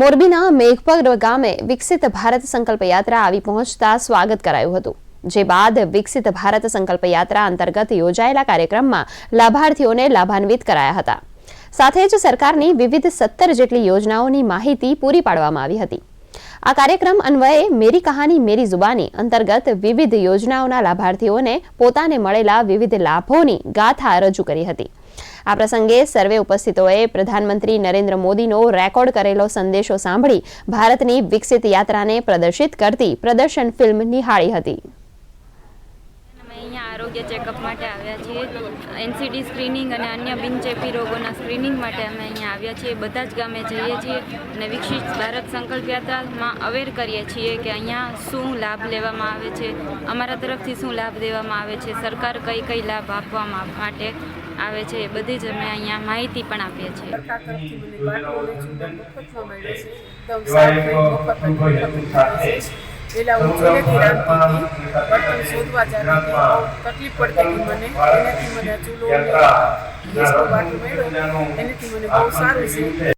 મોરબીના મેઘપર ગામે વિકસિત ભારત સંકલ્પ યાત્રા આવી પહોંચતા સ્વાગત કરાયું હતું. જે બાદ વિકસિત ભારત સંકલ્પ યાત્રા અંતર્ગત યોજાયેલા કાર્યક્રમમાં લાભાર્થીઓને લાભાન્વિત કરાયા હતા. સાથે જ સરકારની વિવિધ સત્તર જેટલી યોજનાઓની માહિતી પૂરી પાડવામાં આવી હતી. આ કાર્યક્રમ અન્વયે મેરી કહાની, મેરી જુબાની અંતર્ગત વિવિધ યોજનાઓના લાભાર્થીઓને પોતાને મળેલા વિવિધ લાભોની ગાથા રજૂ કરી હતી. આ પ્રસંગે સર્વે ઉપસ્થિતોએ પ્રધાનમંત્રી નરેન્દ્ર મોદીનો રેકોર્ડ કરેલો સંદેશો સાંભળી ભારતની વિકસિત યાત્રાને પ્રદર્શિત કરતી પ્રદર્શન ફિલ્મ નિહાળી હતી. આરોગ્ય ચેકઅપ માટે આવ્યા છીએ. એનસીડી સ્ક્રીનિંગ અને અન્ય બિનચેપી રોગોના સ્ક્રીનિંગ માટે અમે અહીંયા આવ્યા છીએ. બધા જ ગામે જઈએ છીએ અને વિકસિત ભારત સંકલ્પ યાત્રામાં અવેર કરીએ છીએ કે અહીંયા શું લાભ લેવામાં આવે છે અમારા તરફથી શું લાભ દેવામાં આવે છે સરકાર કઈ કઈ લાભ આપવામાં માટે આવે છે એ બધી જ અમે અહીંયા માહિતી પણ આપીએ છીએ. સરકાર તરફથી શોધવા જતી બહુ તકલીફ પડતી હતી મને. એનાથી મને ચૂલો ગેસનો બાટલો મળ્યો. એનાથી મને બહુ સારું છે